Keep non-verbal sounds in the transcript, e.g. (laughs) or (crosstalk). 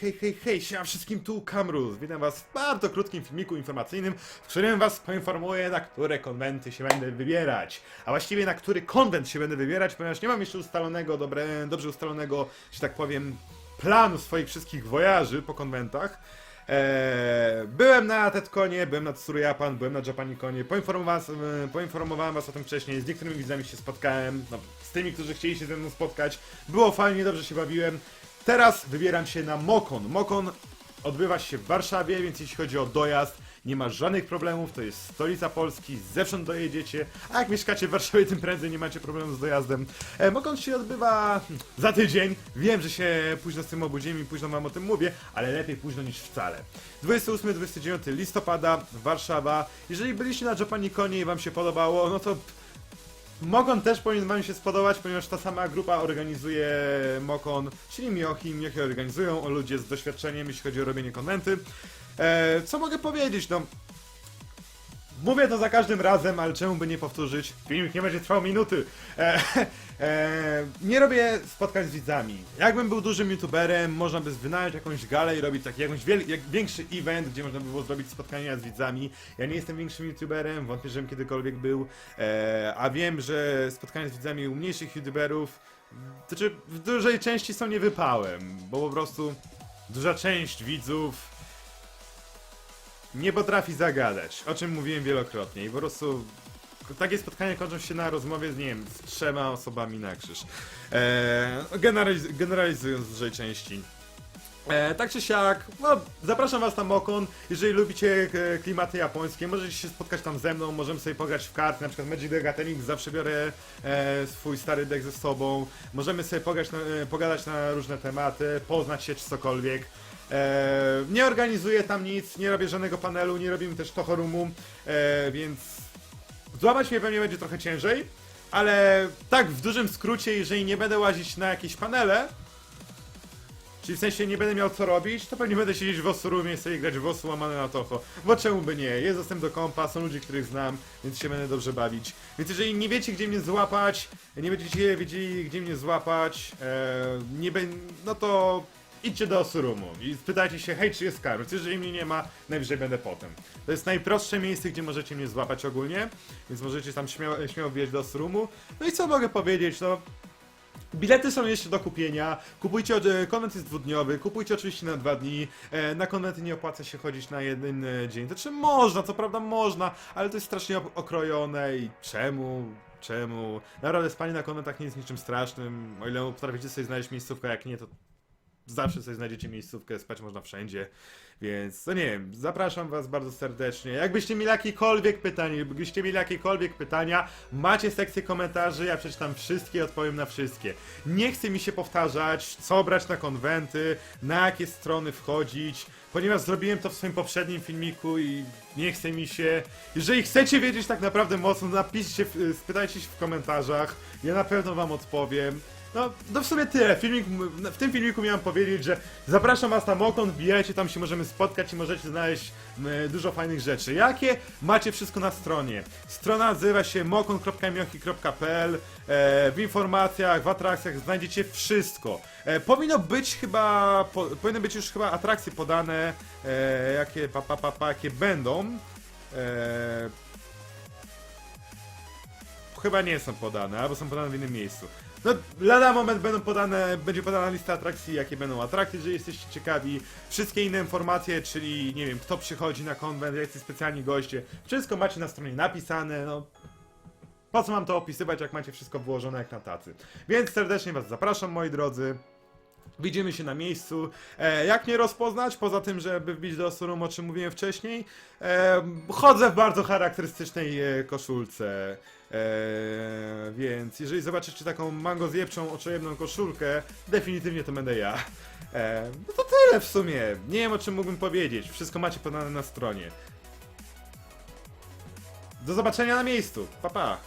Hej, hej, hej, siema wszystkim, tu Kamruz. Witam was w bardzo krótkim filmiku informacyjnym, w którym was poinformuję, na które konwenty się będę wybierać. A właściwie na który konwent się będę wybierać, ponieważ nie mam jeszcze ustalonego, dobre, dobrze ustalonego, że tak powiem, planu swoich wszystkich wojaży po konwentach. Eee, byłem na TEDConie, byłem na Tsuru Japan, byłem na Japanikonie, poinformowałem, e, poinformowałem was o tym wcześniej, z niektórymi widzami się spotkałem, no, z tymi, którzy chcieli się ze mną spotkać. Było fajnie, dobrze się bawiłem. Teraz wybieram się na Mokon. Mokon odbywa się w Warszawie, więc jeśli chodzi o dojazd, nie ma żadnych problemów, to jest stolica Polski, zewsząd dojedziecie, a jak mieszkacie w Warszawie, tym prędzej nie macie problemu z dojazdem. E, Mokon się odbywa za tydzień, wiem, że się późno z tym obudziłem i późno wam o tym mówię, ale lepiej późno niż wcale. 28-29 listopada, Warszawa. Jeżeli byliście na Japanikonie i wam się podobało, no to Mokon też powinien wam się spodobać, ponieważ ta sama grupa organizuje Mokon, czyli Miochi. Miochi organizują o ludzie z doświadczeniem, jeśli chodzi o robienie konwenty. E, co mogę powiedzieć, no... Mówię to za każdym razem, ale czemu by nie powtórzyć? Filmik nie będzie trwał minuty. E, (laughs) e, nie robię spotkań z widzami. Jakbym był dużym youtuberem, można by wynająć jakąś galę i robić taki jakąś wiel- jak większy event, gdzie można by było zrobić spotkania z widzami. Ja nie jestem większym youtuberem, wątpię, żebym kiedykolwiek był, e, a wiem, że spotkania z widzami u mniejszych youtuberów, znaczy w dużej części są niewypałem, bo po prostu duża część widzów nie potrafi zagadać, o czym mówiłem wielokrotnie i po prostu takie spotkania kończą się na rozmowie z, nie wiem, z trzema osobami na krzyż. Eee, generaliz generalizując w dużej części. E, tak czy siak, no, zapraszam was na Mokon. Jeżeli lubicie e, klimaty japońskie, możecie się spotkać tam ze mną, możemy sobie pograć w karty, na przykład Magic the Gathering, zawsze biorę e, swój stary deck ze sobą. Możemy sobie pograć na, e, pogadać na różne tematy, poznać się czy cokolwiek. E, nie organizuję tam nic, nie robię żadnego panelu, nie robimy też tohorumu, e, więc złamać mnie pewnie będzie trochę ciężej, ale tak w dużym skrócie, jeżeli nie będę łazić na jakieś panele, Czyli w sensie nie będę miał co robić, to pewnie będę siedzieć w Osurumie i sobie grać w Osu łamane na Toho. Bo czemu by nie? Jest dostęp do kompa, są ludzie, których znam, więc się będę dobrze bawić. Więc jeżeli nie wiecie, gdzie mnie złapać, nie będziecie wiedzieli, gdzie mnie złapać, e, nie bę- no to idźcie do Osurumu i spytajcie się, hej, czy jest Karus? Jeżeli mnie nie ma, najwyżej będę potem. To jest najprostsze miejsce, gdzie możecie mnie złapać ogólnie, więc możecie tam śmiało, śmiało wbiec do Osurumu. No i co mogę powiedzieć, no... Bilety są jeszcze do kupienia. Kupujcie, e, konwent jest dwudniowy, kupujcie oczywiście na dwa dni. E, Na konwenty nie opłaca się chodzić na jeden e, dzień. To czy można, co prawda można, ale to jest strasznie ok- okrojone i czemu? Czemu? Naprawdę spanie na konwentach nie jest niczym strasznym. O ile potraficie sobie znaleźć miejscówkę, jak nie, to zawsze sobie znajdziecie miejscówkę, spać można wszędzie. Więc, no nie wiem, zapraszam was bardzo serdecznie. Jakbyście mieli jakiekolwiek pytanie, jakbyście mieli jakiekolwiek pytania, macie sekcję komentarzy, ja przeczytam wszystkie, odpowiem na wszystkie. Nie chce mi się powtarzać, co brać na konwenty, na jakie strony wchodzić, ponieważ zrobiłem to w swoim poprzednim filmiku i nie chce mi się. Jeżeli chcecie wiedzieć tak naprawdę mocno, napiszcie, spytajcie się w komentarzach, ja na pewno wam odpowiem. No, no w sumie tyle. Filmik, w tym filmiku miałem powiedzieć, że zapraszam was na Mokon, wbijajcie, tam się możemy spotkać i możecie znaleźć dużo fajnych rzeczy. Jakie? Macie wszystko na stronie. Strona nazywa się mokon.miochi.pl e, W informacjach, w atrakcjach znajdziecie wszystko. E, powinno być chyba, po, powinny być już chyba atrakcje podane, e, jakie, pa, pa, pa, pa, jakie będą. Chyba nie są podane, albo są podane w innym miejscu. No, lada moment będą podane, będzie podana lista atrakcji, jakie będą atrakcje, jeżeli jesteście ciekawi. Wszystkie inne informacje, czyli nie wiem, kto przychodzi na konwent, jacy specjalni goście. Wszystko macie na stronie napisane, no. Po co mam to opisywać, jak macie wszystko włożone jak na tacy. Więc serdecznie was zapraszam, moi drodzy. Widzimy się na miejscu. E, jak mnie rozpoznać? Poza tym, żeby wbić do Osurum, o czym mówiłem wcześniej. E, chodzę w bardzo charakterystycznej e, koszulce. E, więc jeżeli zobaczycie taką mango zjebczą, oczojebną koszulkę, definitywnie to będę ja. E, no to tyle w sumie. Nie wiem o czym mógłbym powiedzieć. Wszystko macie podane na stronie. Do zobaczenia na miejscu. Pa pa.